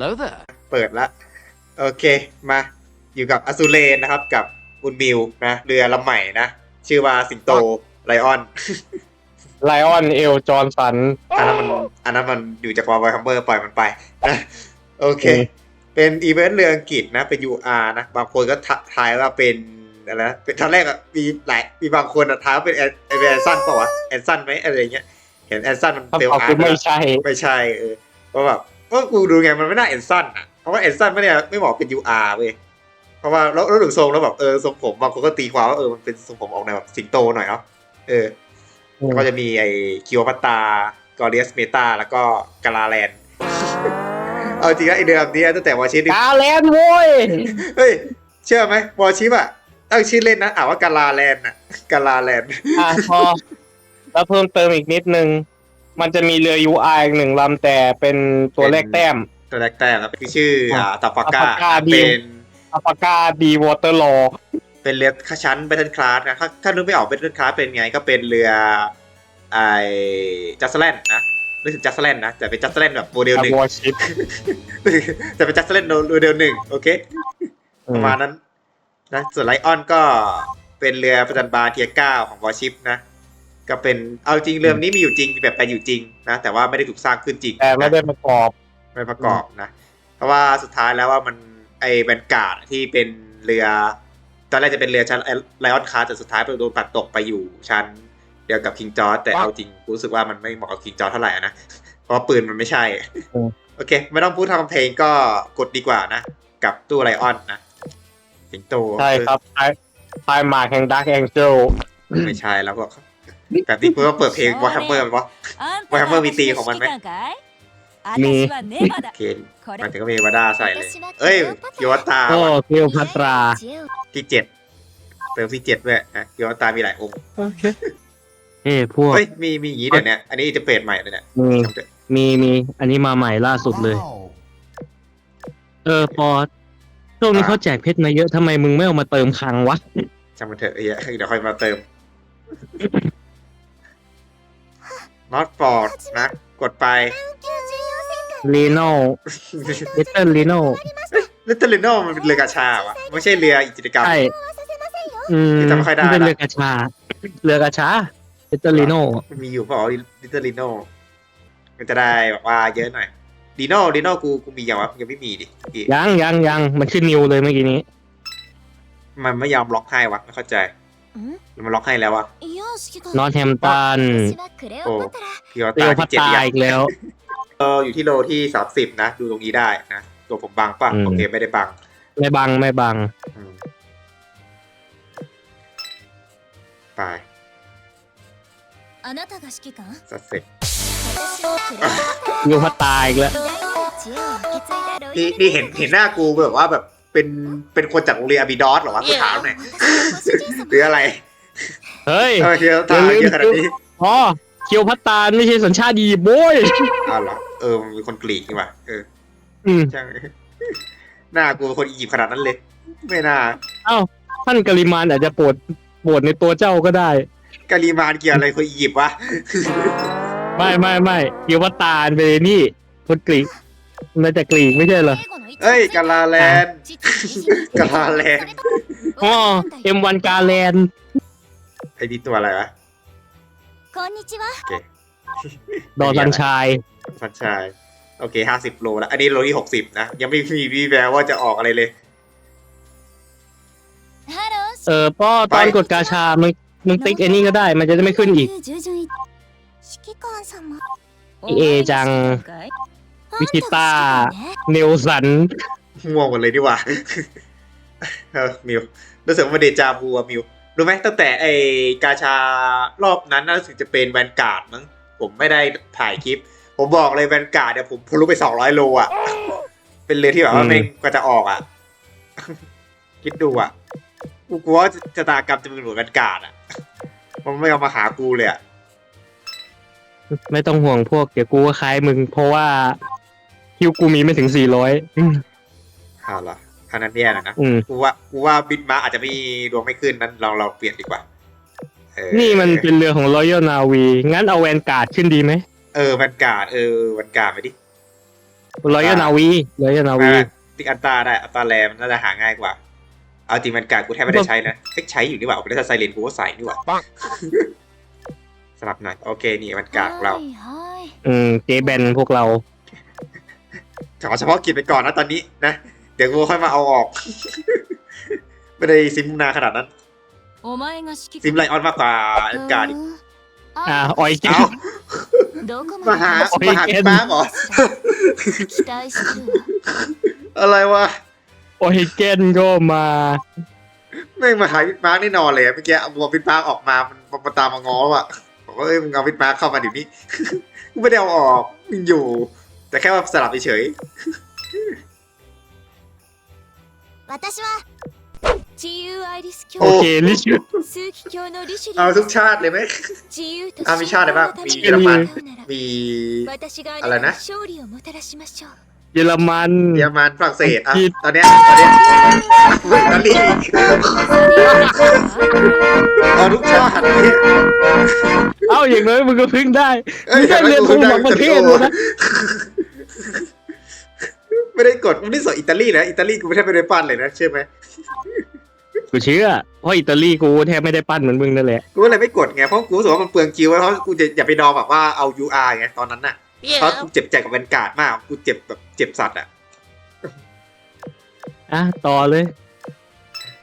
Hello there. เปิดละ โอเค มา อยู่กับอ z ูเ n นนะครับ กับอุนมิวนะ เรือลำใหม่นะ ชื่อว่าสิงโต ไลออน ไลออนเอลจอห์นสัน อันนั้นมันอันนั้นมันอยู่จากวอลไวคัมเบอร์ปล่อยมันไปนะโอเคอืมเป็นอีเวนต์เรืออังกฤษนะ เป็น UR นะ บางคนก็ทะทายว่าเป็นอะไรนะเป็นตอนแรกอะมีหลายมีบางคนอะทายว่าเป็นแอนแอนซันเปล่าวะแอนซันไหมอะไรอย่างเงี้ย เห็นแอนซันมันคำเต็มตอบอาคือร์ตไม่นะใช่ ไม่ใช่เออเพราะแบบ ก็กูดูไงมันไม่น่าแอนซันอะเพราะว่าแอนซันไม่เนี่ยไม่เหมาะเป็น UR เว้ยเพราะว่าแล้วแล้วถึงทรงแล้วแบบเออทรงผมบางคนก็ตีความว่าเออมันเป็นทรงผมออกแนวแบบสิงโตหน่อยเนาะเอออืมก็จะมีไอ้คิวพัตตากอริเอสเมตาแล้วก็กาลาแลนด์เอาจริงนะไอเดิมนี้ตั้งแต่วอชิปกาแลนด์โว้ยเฮ้ยเชื่อไหมวอชิปอะตั้งชื่อเล่นนะอ่านว่ากาลาแลนด์อะกาลาแลนด์อะพอแล้วเพิ่มเติมอีกนิดนึง มันจะมีเรือ UI อีกหนึ่งลำแต่เป็นตัวแรกแต้ม ตัวแรกแต่ครับคือชื่ออ่าตาฟาก้า Tafaka เป็นอัปากาดีวอเตอร์ลอเป็นเรือชั้นเบทเทิลคลาสนะถ้าถ้านึกไม่ออกเบทเทิลคลาสเป็นไงก็เป็นเรือไอจัสแลนนะนึกถึงจัสแลนนะแต่เป็นจัสแลนแบบโมเดลหนึ่งวอชิปแต่เป็นจัสแลนโมเดลหนึ่งโอเค ประมาณนั้นนะส่วนไลออนก็เป็นเรือประจันบานเทียเก้าของวอชิปนะ ก็เป็นเอาจริงเรือนี้มีอยู่จริงมีแบบแปลอยู่จริงนะแต่ว่าไม่ได้ถูกสร้างขึ้นจริงแต่ไม่ได้ประกอบไม่ประกอบนะเพราะว่าสุดท้ายแล้วว่ามันไอแวนการ์ดที่เป็นเรือ ตอนแรกจะเป็นเรือชั้นไลออนคาร์แต่สุดท้ายไปโดนปัดตกไปอยู่ชั้นเดียวกับคิงจอร์ดแต่ว้าเอาจริงกูรู้สึกว่ามันไม่เหมาะกับคิงจอร์ดเท่าไหร่อะนะเพราะว่าปืนมันไม่ใช่อืมโอเค ไม่ต้องพูดทำเพลงก็กดดีกว่านะ กับตู้ไลออนนะสิงโตใช่ครับไทยไทยมาแห่งดักแองเจลไม่ใช่แล้วก็ แต่ที่กูต้องเปิดเพลงวอร์แฮมเมอร์วะวอร์แฮมเมอร์มีตีของมันไหมมีโอเคมันจะก็มีวาดาใส่เลย เอ้ยกิวตาโอ้กิวพัตราที่เจ็ดเติมที่เจ็ดด้วยอะกิวตามีหลายองค์เอ้พวกเฮ้ยมีมีอย่างนี้เดี๋ยนี้อันนี้จะเปลี่ยนใหม่เลยเนี่ยมีมีมีอันนี้มาใหม่ล่าสุดเลย เออปอช่วงนี้เขาแจกเพชรมาเยอะทำไมมึงไม่เอามาเติมคังวะจำมาเถอะไอ้เดี๋ยวค่อยมาเติม not for นะ กดไปลีโน่ลิตเติ้ลลีโน่ลิตเติ้ลลิโนมันเป็นเรือกาชาวะไม่ใช่เรือกิจกรรม ใช่อืมจำไม่ค่อยได้มันเป็นละ เรือกระชา เรือกระชาลิตเติ้ลลีโน่ มันมีอยู่เปล่าลิตเติ้ลลิโนมันจะได้แบบว่าเยอะหน่อยลีโน่ลีโน่กูกูมีอย่างวะยังไม่มีดิเมื่อกี้ยังยังยังมันขึ้นนิวเลยเมื่อกี้นี้ มันไม่ยอมล็อกให้วะไม่เข้าใจหรือ มันล็อกให้แล้ววะ นอตแฮมตัน โอ้พี่ว่า เรี ตา ยวพั ที่ ต เจ็ด ตา ยัง อีกแล้ว เอออยู่ที่โลที่สามสิบนะ ดูตรงนี้ได้นะ ตัวผมบังป่ะ อืม โอเคไม่ได้บัง ไม่บังไม่บัง อืมไป あなたが指揮官 สัดเสร็จ 私をクレオパト เรียวพัตตาอีกแล้ว ラ偉大な知恵を受け継いだロイ นี่นี่เห็นเห็นหน้ากูแบบว่าแบบ เป็นเป็นคนจากโรงเรียนอบิดอสหรอวะกูถามหน่อยหรืออะไรเฮ้ยเคียอะขนาดนี้อ๋อเคียวพัตตานไม่ใช่สัญชาติดีโบ้ยอ้าวเหรอเออมีคนกรีกใช่ป่ะเออใช่หน้ากูเป็นคนอียิปต์ขนาดนั้นเลย ไม่น่าเอ้าท่านกะริมานอาจจะปวดปวดในตัวเจ้าก็ได้กะริมานเกี่ยวอะไรคนอียิปต์วะไม่ไม่ไม่เกี่ยวว่าตาลไปนี่คนกรีก มาจากกรีกไม่ใช่เหรอเอ้ยกาลาแลนกาลาแลนอ๋อเอ็มวันกาแลนด์ไอ้นี่ตัวอะไรวะโอเคดอสันชายสันชายโอเคห้าสิบโลแล้วอันนี้โลที่หกสิบนะ ยังไม่มีวีแววว่าจะออกอะไรเลย เออป้อตอนกดกาชามึงมึงติ๊กไอ้นี่ก็ได้ มันจะไม่ขึ้นอีกเอจัง วิคิต้าเนลสันง่วงหมดเลยดีกว่าเออมิวรู้สึกว่ามันเดจาวูอะมิวรู้ไหมตั้งแต่ไอ้กาชารอบนั้นน่าสึกจะเป็นแวนการ์ดมั้งผมไม่ได้ถ่ายคลิป ผมบอกเลยแวนการ์ดเนี่ยผมทะลุไปสองร้อยโลอะ เป็นเรือที่แบบว่าอืมแม่งก็จะออกอะ คิดดูอะกูกลัวว่าชะตากรรมจะเป็นเหมือนแวนการ์ดอะ มันไม่เอามาหากูเลยอะ ไม่ต้องห่วงพวกเดี๋ยวกูก็คล้ายมึง เพราะว่า ฮิวกูมีไม่ถึงสี่ร้อยเอาล่ะท่านั้นแย่แล้นะกูว่ากูว่าบินมาอาจจะไม่ดวงไม่ขึ้นนั้นเราเราเปลี่ยนดีกว่านี่มันเป็นเรือของรอยัลนาวีงั้นเอาแวนการ์ดขึ้นดีไหมเออแวันการ์ดเออแวันการ์ดไปดิรอยัลนาวีรอยัลนาวีติกอันตาได้อันตาแรมน่าจะหาง่ายกว่า เอาจริงวันการ์ดกูแทบไม่ได้ใช้นะเอ้ใช้อยู่นี่หว่าเอาไปใส่ไซเรนกูก็ใส่นี่หว่าสลับหน่อยโอเคนี่แวันการ์ดเรา อืมเจแบนพวกเรา ขอเฉพาะกิจไปก่อนนะตอนนี้นะ เดี๋ยวกูค่อยมาเอาออก ไม่ได้ซิมนาขนาดนั้น ซิมไลออนมากกว่าเอ็ดการ์ดอีกอ่าออยเกนามาหาออ้ย มาหาพี่ป้าหรออะไรวะออยเกนก็มาไม่มาหาพี่ป้าแน่นอนเลยเมื่อกี้เอาตัวพี่ป้าออกมามันมันตามมาง้อว่ะบอกว่าเอ้ยมึงเอาพี่ป้าเข้ามาเดี๋ยวนี้ไม่ได้เอาออกมึงอยู่ แต่แค่ว่าสลับเฉยโอเคลิชูเอาทุกชาติเลยไหมเอามีชาติอะไรบ้างมีเยอรมันมีอะไรนะเยอรมันเยอรมันฝรั่งเศสอะตอนเนี้ยตอนเนี้ยอิตาลีเอาทุกชาติเลยเอาอย่างน้อยมึงก็พึ่งได้ไม่ได้เรียนรู้บางประเทศเลยนะ ไม่ได้กดไม่ได้สอนอิตาลีนะอิตาลีกูไม่ได้ไปได้ปั้นเลยนะเชื่อไหมกูเชื่อเพราะอิตาลีกูแทบไม่ได้ปั้นเหมือนมึงนั่นแหละกูก็เลยไม่กดไงเพราะกูรู้สึกว่ามันเปลืองคิวไว้เพราะกูจะอย่าไปดองแบบว่าเอา UR ไงตอนนั้นน่ะเพราะกูเจ็บใจกับแวนการ์ดมากกูเจ็บแบบเจ็บสัตว์อะอะต่อเลย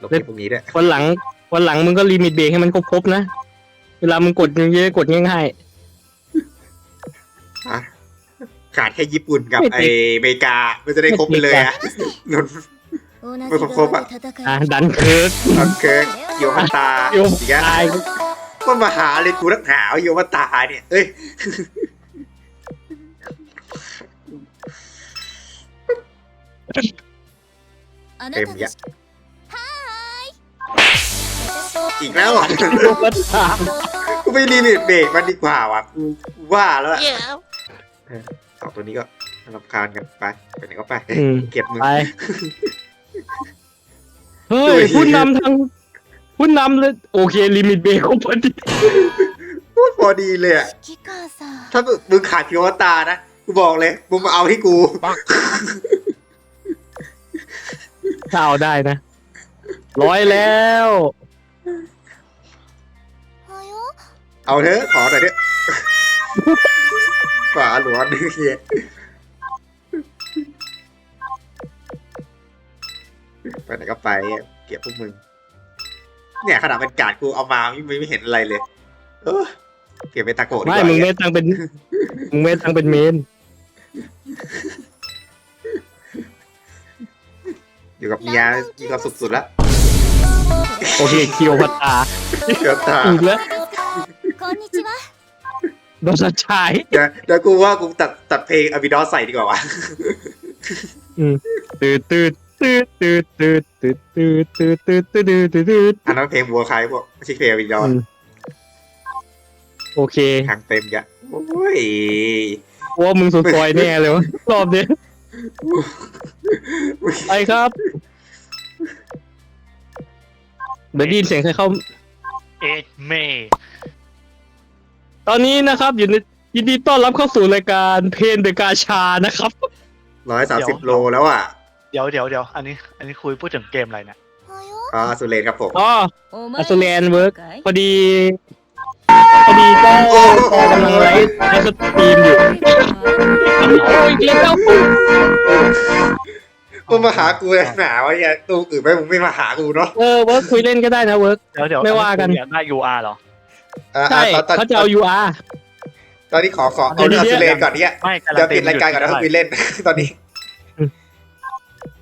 ลบเก็บพวกนี้ด้วยวันหลังวันหลังมึงก็ลิมิตเบรกให้มันครบๆนะ เวลามึงกดเยอะๆกดง่ายอะ ขาดแค่ญี่ปุ่นกับ ไม่ ไอ ติด อเมริกามันจะได้ครบไปเลยอ่ะนน 同じもうここ側で戦 ๆ อ่ะ い ดันเคิร์ก โอเคโยมาตา โยม อีกแล้ว ตาย มันมาหาเลยกูนักหนาวโยมาตาเนี่ยเอ้ย あなたのえいや指揮はーい อีกแล้วอ่ะ โยมตาย กูไม่รีมิตเบรกมันดีกว่าว่ะกูกูว่าแล้วอะเออสอง ตัวนี้ก็รำคาญกันไปไปไหนก็ไป อืม เกลียดมึง ไป เฮ้ยผู้นำทางผู้นำเลยโอเค ลิมิตเบรกครบพอดี พูดพอดีเลยอะ 指揮官さん ถ้ามึงขาดพิวตานะกูบอกเลยมึงมาเอาให้กู ถ้าเอาได้นะ ร้อยแล้ว はよ เอาเถอะขอหน่อยเถอะ ฝาหลวงเฮียไปไหนก็ไปเกลียดพวกมึง เนี่ยขนาดเป็นการดกูเอามาไม่ไม่เห็นอะไรเลย เออเกลียดไปตะโกะดี ไม่ กว่า มึงไม่ตั้งเป็น มึงไม่ตั้งเป็นเมน อยู่กับเมียมีความสุขสุดละ โอเคเคียวพัตตา เดี๋ยวตา อีกแล้ว こんにちは โดนสะชายเดี๋ยวเดี๋ยวกูว่ากูตัดตัดเพลงอบิดอสใส่ดีกว่าวะตืดตืดตืดตืดตืดตืดตืดตืดตืดตืดตืดตืดตืดอันนั้นเพลงบัวใครพวกไม่ใช่เพลงอบิดอสอืมโอเคทางเต็มยะโอ้ยว่ามึงสุดซอยแน่เลยวะรอบนี้ไปครับเดี๋ยวได้ยินเสียงใครเข้าเอ็ดเมย์ ตอนนี้นะครับอยู่ในยินดีต้อนรับเข้าสู่รายการเพนเดกาชานะครับ ร้อยสามสิบโลแล้วอะเดี๋ยวเดี๋ยวเดี๋ยวอันนี้อันนี้คุยพูดถึงเกมอะไรเนี่ยก็สุเรนครับผม อ๋ออสุเรนเวิร์กพอดี พอดีก็กำลังไลฟ์ไลฟ์สตรีมอยู่โอ้กมึงมาหากูหนาวะอย่าตูอื่นไปมึงไม่มาหากูเนาะเออเวิร์กคุยเล่นก็ได้นะเวิร์กเดี๋ยวเดี๋ยวไม่ว่ากันได้ยูอ UR เหรอ อะใช่อะตอนตอนเขาจะเอา UR ตอนนี้ขอขอเอาเรื่องเดี๋ยวสุเรนก่อนเนี่ยไม่กำลังเดี๋ยวปิดรายการก่อนนะเต็มคุยเล่น ตอนนี้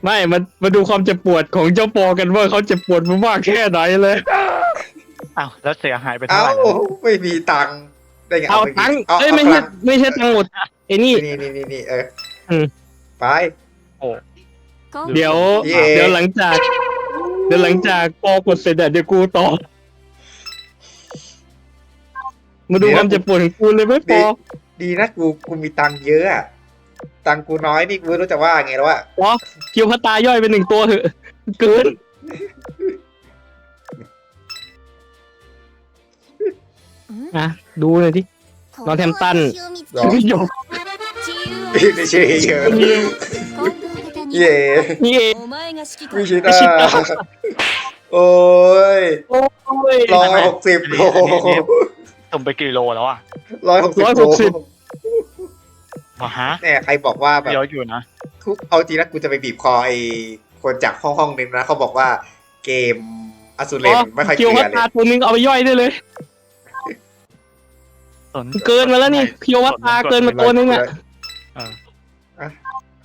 ไม่มามาดูความเจ็บปวดของเจ้าปอกันว่าเขาเจ็บปวดมากแค่ไหนเลย อ้าวแล้วเสียหายไปเอ้าเท่าไหร่แล้วไม่มีตังค์ได้ไงเอาไม่มีตังค์เอาเอ้ยเอาไม่ใช่ตังค์ไม่ใช่ตังค์หมดไอ้นี่นี่นี่นี่นี่เอออม ไปเดี๋ยว เย่เดี๋ยวหลังจาก เดี๋ยวหลังจากปอกดเสร็จอะเดี๋ยวกูต่อ มาดูความเจ็บปวดของกูเลยไม่พอดีนะกูกูมีตังค์เยอะตังค์กูน้อยนี่กูรู้จักว่าไงแล้วอะวะเกียวพัตตาย่อยเป็นหนึ่งตัวเถอะเกินอะดูเลยดิ นอร์แธมป์ตัน ไม่อมในชื่อเยอะเย่นี่เองกูชิตาโอ้ยโอ้ยร้อยหกสิบโล ส่งไปกี่โลแล้วอะ ร้อยหกสิบร้อยโลหกสิบมาฮะเนี่ยใครบอกว่าแบบเดี๋ยวอยู่นะ ทุกเอาจริงนะกูจะไปบีบคอไอ้คนจากห้องห้องนึงนะเขาบอกว่าเกมอสูรเลนไม่ค่อยเกีเกยวลีพัยตเลตายตัวนึงเอาไปย่อยได้เลย สนเกินมาแล้วนี่เพียววัตตาเกินมาตัวนึงอะเออ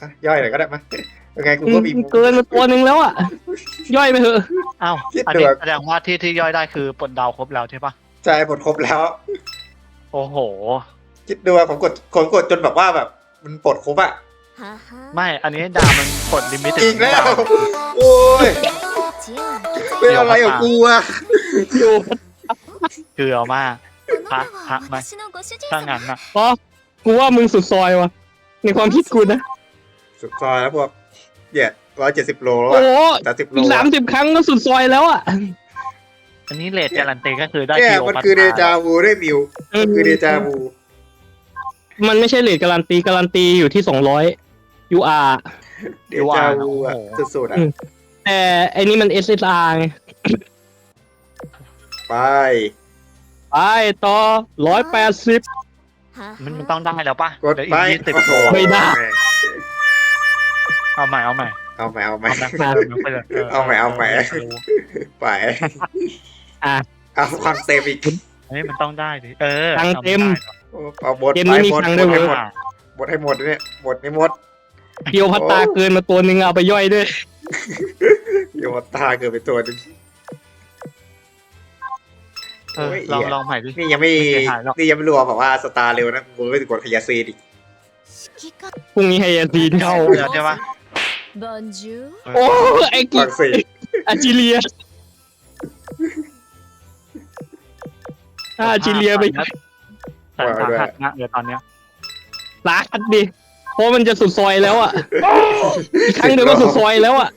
อะย่อยหน่อยก็ได้มั้ยยังไงกูก็มีเกินมาตัวนึงแล้วอะ ย่อยไปเถอะ อ้าวคิดอันดูนี้อะแสดงว่าที่ที่ย่อยได้คือปลดดาวครบแล้วใช่ปะ ใจหมดครบแล้ว โอ้โห คิดดูว่าผมกดผมกดจนแบบว่าแบบ มันปลดครบอะ はは ไม่ อันนี้ดาวมันกดลิมิตถึ อี ง กแล้ว ดาว โอ้ย 知恵を受け เป็นอะไรกับกูอะ เกียว เกลือมาก この子ははは私のご主人 ถ้างั้น 様 นะ อ๋อกูว่ามึงสุดซอยวะในความคิดกูนะ สุดซอยแล้วพวกเนี่ยร้อยเจ็ดสิบโลแล้ว โอ้ อะ โห สามสิบโล อีกสามสิบครั้งก็สุดซอยแล้วอ่ะ อันนี้เลทการันตีก็คือได้เนี่ยกิโลมันพัตคือเดตาจาวูด้วยมิวมันคือเดจาวูมันไม่ใช่เลทการันตีการันตีอยู่ที่สองร้อย UR เดจาวูอะสุดๆอะอืมแต่ไอ้นี่มัน SSR ไงไป ไปต่อร้อยแปดสิบはมันมันはต้องได้แล้วปะกดเดี๋ยวอีไปกยี่สิบโอ้โหไม่ได้ เอาใหม่เอาใหม่เอาใหม่เอาใหม่ เอาใหม่เอาใหม่ เอาใหม่เอาใหม่ไป อะฟังเต็มอีกเฮ้ยมันต้องได้สิเออฟังเต็มเอาบทไกมนี้หมดบทให้หมดบทให้หมดเนี่ยบทให้หมดเพียวพัตตาเกินมาตัวหนึ่งเอาไปย่อยด้วย โยนตาเกินไปตัวหนึ่งเออลองลองใหม่ดิ นี่ยังไม่นี่ยังไม่รวมแบบว่าสตาร์เร็วนะกูไม่ถึงกดขยะซีดิพรุ่งนี้ให้ยาซีนเข้า เดี๋ยวเดี๋ะโอ้ ไอ้กิฟังอาจิเลีย อาจิเลียไปแต่สาหัสนะเดี๋ยวตอนเนี้ยสาหัสดิเพราะมันจะสุดซอยแล้วอะอีกครั้งเดียวก็สุดซอยแล้วอะ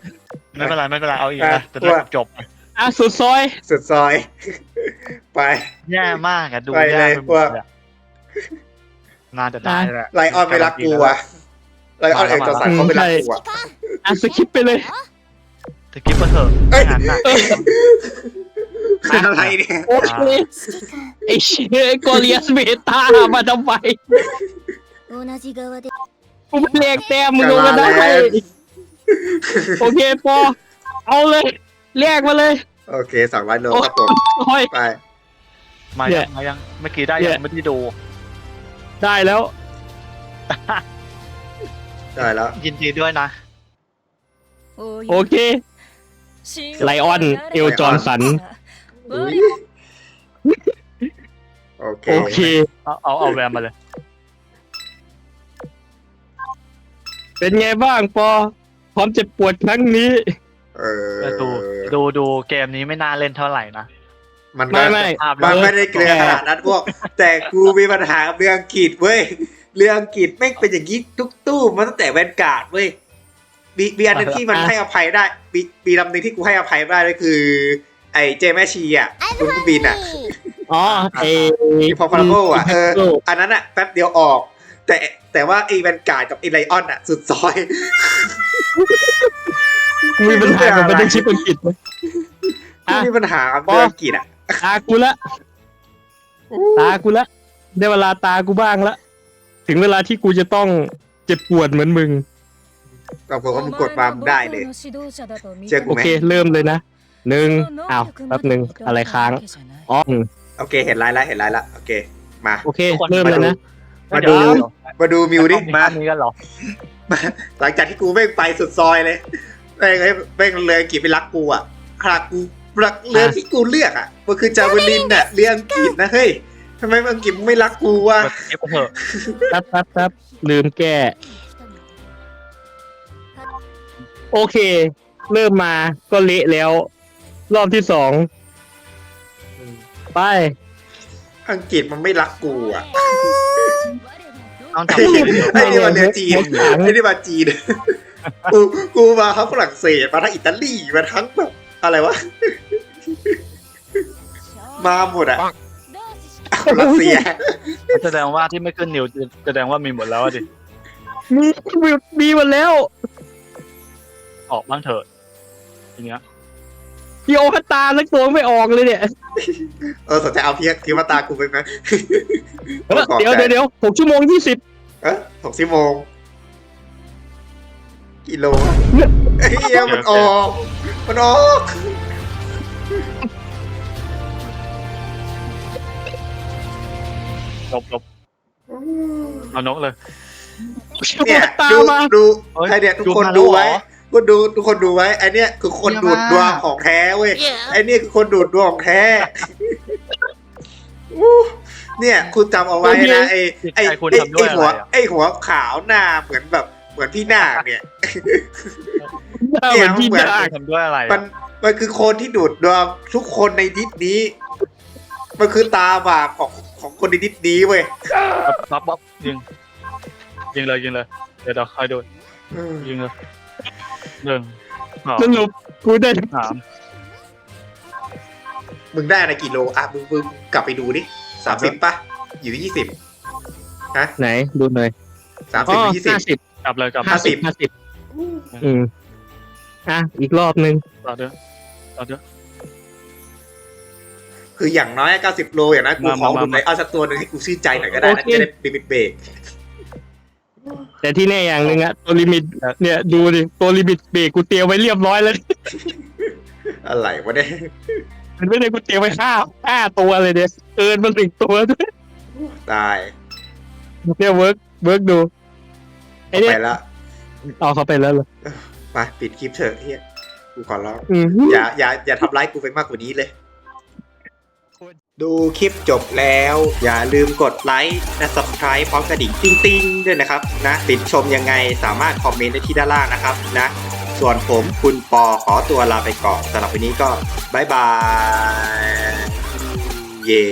ไม่เป็นไรไม่เป็นไรเอาอีกนะจะได้จบอะสุดซอย สุดซอย ไปแย่มากอะดูไปเลยแย่ไปหมพวดกเลยอะน่าจะได้แหละไลออนไม่รักกูอะไลออนเอกจอสันเขาไม่รักกูอะอะสคิปไปเลยสกิปไปเถอะเอ้ย ไม่งั้นน่ะ เป็นอะไรเนี่ย โอ้ย 指揮官 ไอ้เชี่ยกอเลียสเบต้ามาทำไม 同じ側で กูไม่เรียกแต้มมึงลงมาได้โอเคปอเอาเลยเรียกมาเลย โอเคสองร้อยโลครับผม ซอย ไป มา เนี่ ยั ย งมายังเมื่อกี้ได้ เนี่ ยัง ย ไม่ได้ดู ได้แล้ว ได้แล้ว ยินดีด้วยนะ โอเค ไลออน เอลจอห์นสัน โอเคโอเค เอาเอาเอาแวมมาเลย เป็นไงบ้างปอพร้อมเจ็บปวดครั้งนี้ เออดูดูดูเกมนี้ไม่น่าเล่นเท่าไหร่นะ มันไม่ไม่ภาพมันเลยไม่ได้เกลียขนาดนั้นพวก แต่กูมีปัญหากับเรื่องอังกฤษเว้ย เรื่องอังกฤษแม่งเป็นอย่างนี้ทุกตู้มาตั้งแต่แวนการ์ดเว้ยมีมีอันหนึงที่มันอะให้อภัยได้มีมีลำหนึ่งที่กูให้อภัยได้เลยคือ ไอ้เจแม่ชีอะคุณกูบินอะอ๋อไอ้มีพอพาราโบอะเอออันนั้นอะแป๊บเดียวออก แต่แต่ว่าไอ้แวนการ์ดกับไอ้ไลออนอะ สุดซอยมีปัญหากับบันทึกชิปอังกฤษไหมกูอะมีปัญหากับเรื่องอังกฤษอะตากูละตากูละได้เวลาตากูบ้างละถึงเวลาที่กูจะต้องเจ็บปวดเหมือนมึงเราบอกว่ามึงกดมามึงได้เลยเชื่อกูโอไหมเคเริ่มเลยนะ หนึ่งอ้าวแป๊บหนึ่งอะไรค้างอ๋ออืมโอเค เห็นไลน์แล้วเห็นไลน์แล้วโอเค มาโอเคเริ่มเลยนะมาดูมาดูมิวดิมามานี้กันเหรอหลังจากที่กูแม่งไปสุดซอยเลยแม่งเอ้ยแม่งเลยอังกฤษไปรักกูอะขนาดกูรักเรือที่กูเลือกอะมันคือจาเวลินอะเรืออังกฤษนะเฮ้ยทำไมอังกฤษมึงไม่รักกูวะกดสกิปไปเถอะแป๊บแป๊บแป๊บลืมแก้โอเค เริ่มมาก็เละแล้ว รอบที่สองไป อังกฤษมันไม่รักกูอะต้องไอ้ทำนี่เกมเดียวไอ้นี่มาเรือจีนไอ้นี่มาจีนกูกูมาทั้งฝรั่งเศสมาทั้งอิตาลีมาทั้งแบบอะไรวะมาหมดอะรัสเซียแสดงว่าที่ไม่ขึ้นนิวแสดงว่ามีหมดแล้วอะดิมีมีมีหมดแล้ว ออกบ้างเถอะทีเนี้ยพี่ โอคาตาสักตัวไม่ออกเลยเนี่ยเออสนใจเอาเพียคิวมาตากูไปไหมเออเดี๋ยวเดี๋ยวเดี๋ยวหกชั่วโมงยี่สิบเออหกสิบโมงกิโลเฮียมันออกมันออกลบลบเอานกเลยเนี่ยตาดูมาดูเฮ้ยไอเนี่ยทุกดูคนมาแล้วดูไว้เหรอ ก็ดูทุกคนดูไว้ไอเนี่ยคือคนเยี่ดูยมดมากดวงของแท้เว้ย Yeah. ไอเนี่ยคือคนดูดดวงของแท้อู้เนี่ย คุณจำเอาไว้นะไอไอไอ้คุณไอทำด้วยไอหัวอะไรอะไอหัวขาวหน้าเหมือนแบบเหมือนพี่นาคเนี่ยหน้าเหมือนพี่เหมือนดาทำด้วยอะไรมัอะนมันคือคนที่ดูดดวงทุกคนในดิสนี้ มันคือตาบาปของของคนในดิสนี้เว้ยปั๊บปั๊บยิงยิงเลยยิงเลยเดี๋ยวเดี๋ยวคอยดูอืมยิงเลย หนึ่งสองสรุปกูได้สามมึงได้อะไรกี่โลอะมึงมึงกลับไปดูดิสามสิบป่ะ อยู่ที่ยี่สิบไหนดูหน่อยสามอ๋สิอบยี่สิบ ห้าสิบกลับเลยกลับห้าสิบ ห้าสิบอืมอะอีกรอบนึงต่อเด้อต่อเด้อ คืออย่างน้อยเก้าสิบโลอย่างนั้นกูมาขอมาดูไหนมาเอาสักตัวหนึ่งให้กูชื่นใจหน่อยก็ได้นะโอเคจะได้ลิมิตเบรก แต่ที่แน่อย่างหนึ่งอะตัวลิมิตเนี่ยดูดิตัวลิมิตเบรกกูเตรียมไว้เรียบร้อยแล้ว อะไรวะเนี่ยมันไม่ได้กูเตรียมไว้ห้าห้าตัวเลยเนี่ยเกินมาสิบตัวด้วยตายเนี่ยเวิร์กเวิร์กดูไอเอาเนี่ยไปละเอาเขาไปแล้วเหรอมาปิดคลิปเถอะเฮียกูขอร้องอืมอย่าอย่าอย่าทำร้ายกูไปมากกว่านี้เลย ดูคลิปจบแล้ว อย่าลืมกดไลค์และ subscribe พร้อมกระดิ่งติ้งๆ ด้วยนะครับนะติดชมยังไงสามารถคอมเมนต์ได้ที่ด้านล่างนะครับนะ ส่วนผมคุณปอขอตัวลาไปก่อนสำหรับวันนี้ก็บายบาย เย้